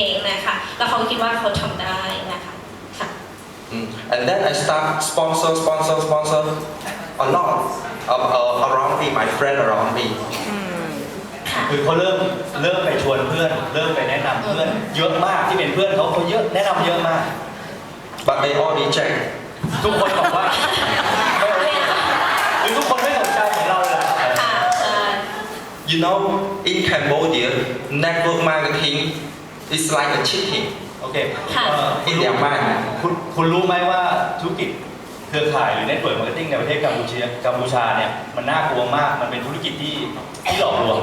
องนะคะแล้วเขาคิดว่าเขาทำได้นะคะค่ะ Mm. And then I start sponsor, sponsor, sponsor a lot of, uh, around me, my friend around me. ค่ะคือเขาเริ่มเริ่มไปชวนเพื่อน เริ่มไปแนะนำเพื่อนเยอะมากที่เป็นเพื่อนเขาเขาเยอะแนะนำเยอะมาก But they all reject. ทุกคนบอกว่าไม่โอเคหรือทุกคนไม่สนใจเหมือนเราเลยอะค่ะใช่ You know, in Cambodia, network marketing is like a cheating โอเคค่ะ เอ่อ in their mind. คุณคุณรู้ไหมว่าธุรกิจเครือข่ายหรือเน็ตเวิร์กมาร์เก็ตติ้งในประเทศกัมพูชากัมพูชาเนี่ยมันน่ากลัวมาก มันเป็นธุรกิจที่ที่หลอกลวง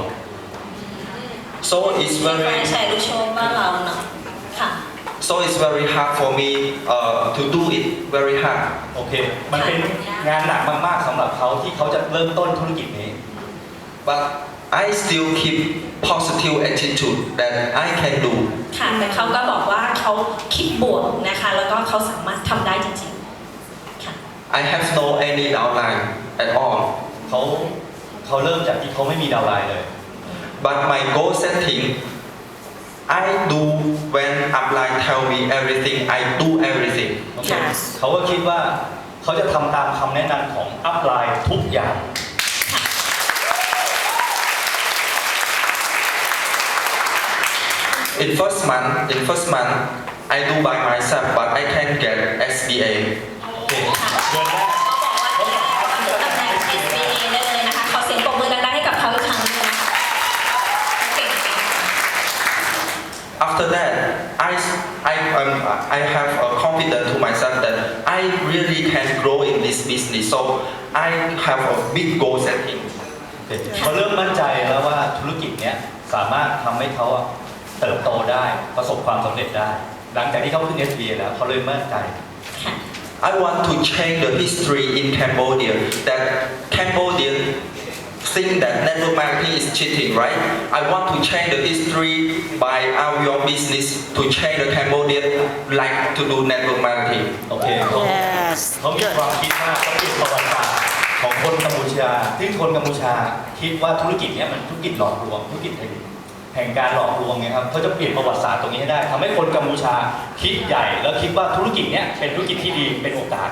So it's มีแฟรน very ไชส์ลูกโชว์บ้านเราเนาะค่ะ so it's very hard for me uh, to do it. Very hard. โอเค มันเป็นงานหนักมาก ๆสำหรับเขาที่เขาจะเริ่มต้นธุรกิจนี้ But I still keep positive attitude that I can do. ค่ะแต่เขาก็บอกว่าเขาคิดบวกนะคะ แล้วก็เขาสามารถทำได้จริงๆค่ะ I have no any downline at all. เขาเขาเริ่มจากที่เขาไม่มีดาวน์ไลน์เลย But my goal setting, I do when upline tell me everything, I do everything. โอเคค่ะเขาก็คิดว่าเขาจะทำตามคำแนะนำของอัพไลน์ทุกอย่าง In first month, in first month, I do by myself, but I can get SBA. โอเดือนแรกเขาบอกว่าตำแหน่ง SBA ได้เลยนะคะ ขอเสียงปรบมือดังๆให้กับเขาอีกครั้งหนึงนะคะเก่งมาก After that, I, I, um, I have a confidence to myself that I really can grow in this business. So I have a big goal setting. เคเขาเริ่มมั่นใจแล้วว่าธุรกิจเนี้ยสามารถทำให้เขาอะ เติบโตได้ประสบความสำเร็จได้ หลังจากที่เขาขึ้น SBA แล้วเขาเลยมั่นใจ ค่ะ I want to change the history in Cambodia that Cambodia think that network marketing is cheating, right? I want to change the history by our your business to change the Cambodian like to do network marketing. โอเคเขา Yes. เขามีความคิดมากเขาเปลี่ยนประวัติศาสตร์ของคนกัมพูชาที่คนกัมพูชาคิดว่าธุรกิจเนี้ยมันธุรกิจหลอกลวงธุรกิจ แห่งการหลอกลวงไงครับเขาจะเปลี่ยนประวัติศาสตร์ตรงนี้ให้ได้ทำให้คนกัมพูชาคิดใหญ่ แล้วคิดว่าธุรกิจเนี้ยเป็นธุรกิจที่ดีเป็นโอกาส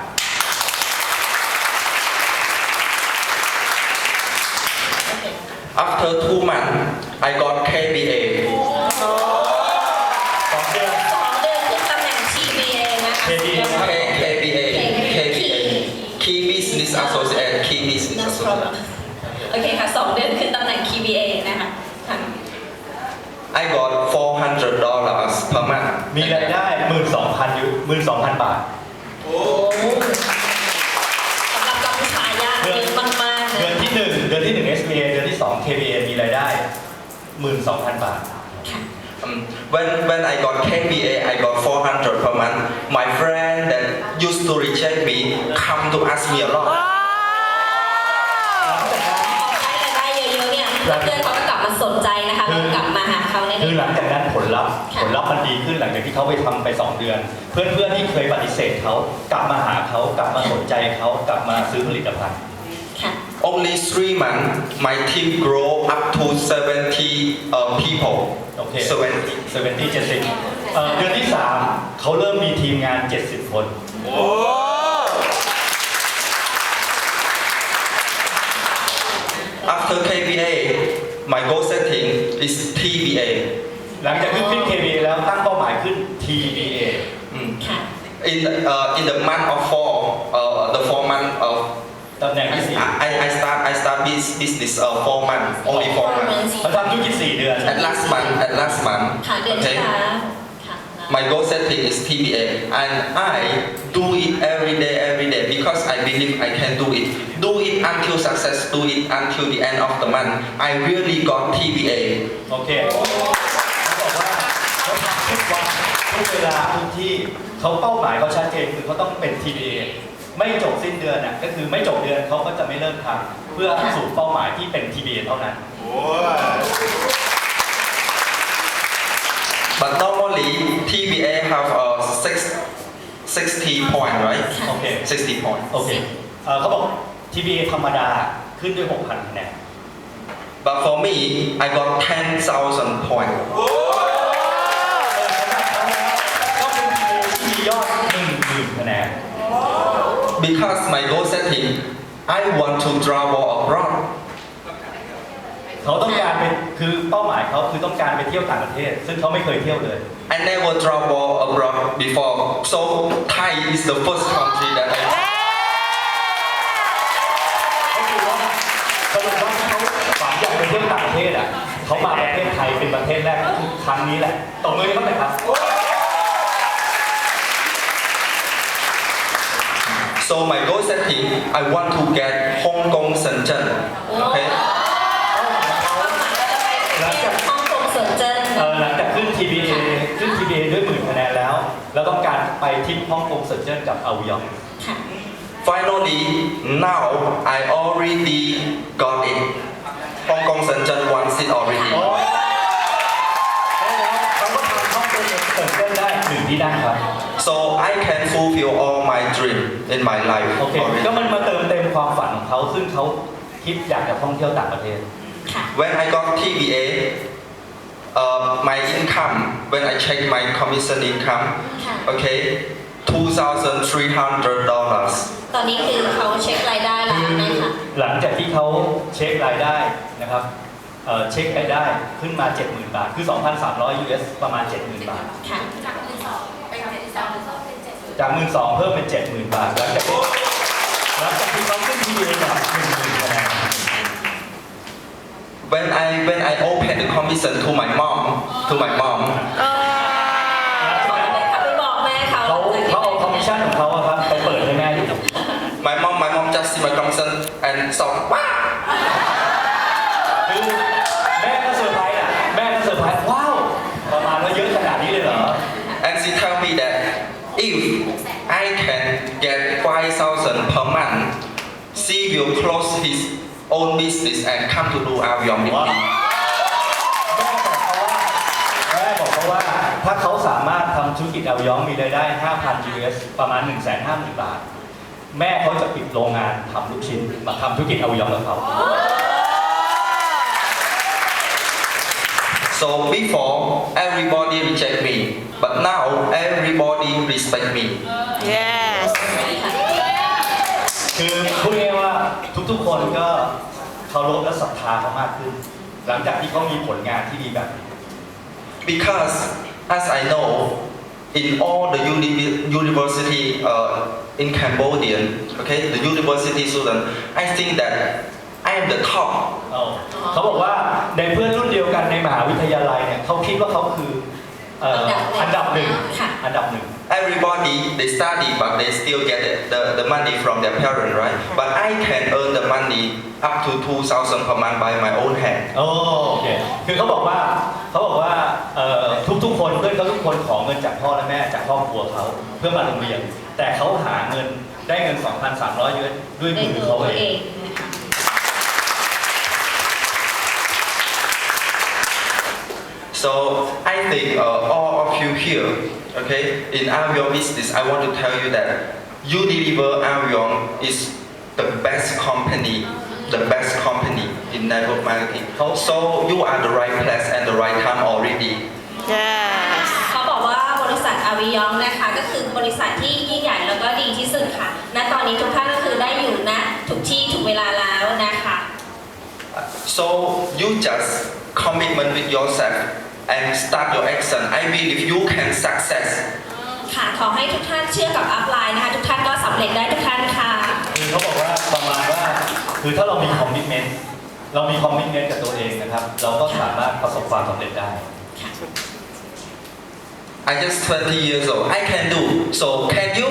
After two months, I got KBA. สองเดือน สองเดือนขึ้นตำแหน่ง TBA นะคะ KBA K, KBA, KBA, Key Business Associate, Key Business No Associate. problem โอเคค่ะสองเดือนขึ้นตำแหน่ง KBA นะคะค่ะ I got $400 per month. มีรายได้หมื่นสองพันยูหมื่นสองพันบาท โอ้สำหรับกัมพูชายากเยอะมากๆเลเดือยนที่หนึ่งเดือนที่หนึ่ง SBA เดือนที่สอง KBA มีรายได้หมื่นสองพันบาทค่ะ Um, when when I got KBA, I got 400 per month. My friend that used to reject me come to ask me a lot. เยอะๆเนี่ยเพื่อนๆเขาก็กลับมาสนใจนะคะแล้วก็กลับมาหาเขาใน คือนี้หลังจากนั้นผลลัพธ์ค่ะผลลัพธ์มันดีขึ้นหลังจากที่เขาไปทำไป 2 เดือนเพื่อนๆที่เคยปฏิเสธเขากลับมาหาเขากลับมาสนใจเขากลับมาซื้อผลิตภัณฑ์ ค่ะ Only three months, my team grow up to 70 uh, people. โอเค 70. เซเวนตี้เจ็ดสิบเดือนที่ 3 เขาเริ่มมีทีมงาน 70 คน After KBA, my goal setting is TBA. หลังจากที่ขึ้น KBA แล้วตั้งเป้าหมายขึ้น TBA Mm. ค่ะ In the, uh, in the month of four, uh, the four month of ตำแหน่งที่สี่ I, I start I start this business uh, four months only four months. เขาทำธุรกิจ4เดือน At last month, at last month, ค่ะเดือนที่ okay. แล้วค่ะ My goal setting is TBA, and I do it every day, every day because I believe I can do it. Do it until success. Do it until the end of the month. I really got TBA. โอเคเขาบอกว่าเขาทำทุกวันทุกเวลาทุกที่เขาเป้าหมายเขาชัดเจนคือเขาต้องเป็น TBA ไม่จบสิ้นเดือนน่ะก็คือไม่จบเดือนเขาก็จะไม่เริ่มทำเพื่อสู่เป้าหมายที่เป็น TBA เท่านั้น But normally TBA have a six, 60 point, right? โอเค 60 point. โอเคเอ่อเขาบอก ทีวีธรรมดาขึ้นด้วย 6,000คะแนน But for me, I got 10,000 point ก็เป็นที่ยอด10,000คะแนน Because my goal setting, I want to travel abroad. เขาต้องการเป็นคือเป้าหมายเขาคือต้องการไปเที่ยวต่างประเทศ ซึ่งเขาไม่เคยเที่ยวเลย I never travel abroad before, so Thai is the first country that I. เขามาประเทศไทยเป็นประเทศแรกครั้งนี้แหละตบมือให้เขาหน่อยครับ So my goal setting, I want to get Hong Kong Shenzhen. โอ้ Okay. เป้าหมายเราจะไปที่ฮ่องกงเซินเจิ้นเออหลังจากขึ้น TBA ขึ้น TBA ด้วยหมื่นคะแนนแล้ว แล้วต้องการไปทริปฮ่องกงเซินเจิ้นกับอาวยอง ค่ะ Finally, now I already got it. Hong Kong Shenzhen one seat already. โอ้ยแล้วเขาก็ทำฮ่องกงเซินเจิ้นได้หนึ่งที่นั่งครับ So I can fulfill all my dream in my life โอเค already. ก็มันมาเติมเต็มความฝันของเขาซึ่งเขาคิดอยากจะท่องเที่ยวต่างประเทศ ค่ะ When I got TBA, uh, my income, when I check my commission income, ค่ะ okay, $2,300. ตอนนี้คือเขาเช็ครายได้แล้วนะคะ หลังจากที่เขาเช็ครายได้นะครับเอ่อเช็ครายได้ขึ้นมา 70,000 บาท คือ 2,300 US ประมาณ 70,000 บาท ค่ะจากมือสองไปเจ็ดสองเป็นเจ็ดศูนย์จาก 12,000เพิ่มเป็น 70,000 บาท หลังจากที่หลังจากที่เขาขึ้นทีเดียวกับ10,000คะแนน When I when I opened the commission to my mom, to my mom, บอกแม่เขาไปบอกแม่เขา เขาเขาเอาคอมมิชชั่นของเขาอะครับไปเปิดให้แม่ดู my mom my mom just see my commission and saw wow. คือแม่ก็เซอร์ไพรส์อะ แม่ก็เซอร์ไพรส์ว้าวประมาณว่าเยอะขนาดนี้เลยเหรอ And she tell me that if I can get 5,000 per month, she will close his own business and come to do Avion with me. แม่บอกเขาว่าถ้าเขาสามารถทำธุรกิจเอาย้องมีรายได้ 5,000 US ประมาณ 150,000 บาท แม่เขาจะปิดโรงงานทำลูกชิ้นมาทำธุรกิจเอาย้องกับเขา So before, everybody reject me, but now everybody respect me. Yes. คือพูดง่ายๆว่าทุกๆคนก็เคารพและศรัทธาเขามากขึ้น หลังจากที่เขามีผลงานที่ดีแบบนี้ Because as I know, in all the uni- university uh, in Cambodia, okay, the university student, I think that I am the top เอาเขาบอกว่าในเพื่อนรุ่นเดียวกันในมหาวิทยาลัยเนี่ยเขาคิดว่าเขาคือเอ่ออันดับหนึ่งค่ะอันดับหนึ่ง Everybody they study but they still get it, the, the money from their parents, right? But I can earn the money up to 2,000 per month by my own hand. โอ้โอเค คือเขาบอกว่า เขาบอกว่าเอ่อทุกๆคนเพื่อนเขาทุกคนขอเงินจากพ่อและแม่จากครอบครัวเขาเพื่อมาโรงเรียน แต่เขาหาเงินได้เงิน 2,300เยอะด้วยมือเขาเอเอง So I think uh, all of you here, okay, in Avion business, I want to tell you that Unilever Avion is the best company, the best company in network marketing. So you are the right place and the right time already. Yes. เขาบอกว่าบริษัทอาวิยองนะคะก็คือบริษัทที่ยิ่งใหญ่แล้วก็ดีที่สุดค่ะ ณ ตอนนี้ทุกท่านก็คือได้อยู่ณทุกที่ทุกเวลาแล้วนะคะ So you just commitment with yourself and start your action. I believe you can success. ค่ะ ขอให้ทุกท่านเชื่อกับอัพไลน์นะคะ ทุกท่านก็สำเร็จได้ทุกท่านค่ะคือเขาบอกว่าประมาณว่า คือถ้าเรามีคอมมิชเมนต์เรามีคอมมิชเมนต์กับตัวเองนะครับ เราก็สามารถประสบความสำเร็จได้ I just 20 years old. I can do. So can you?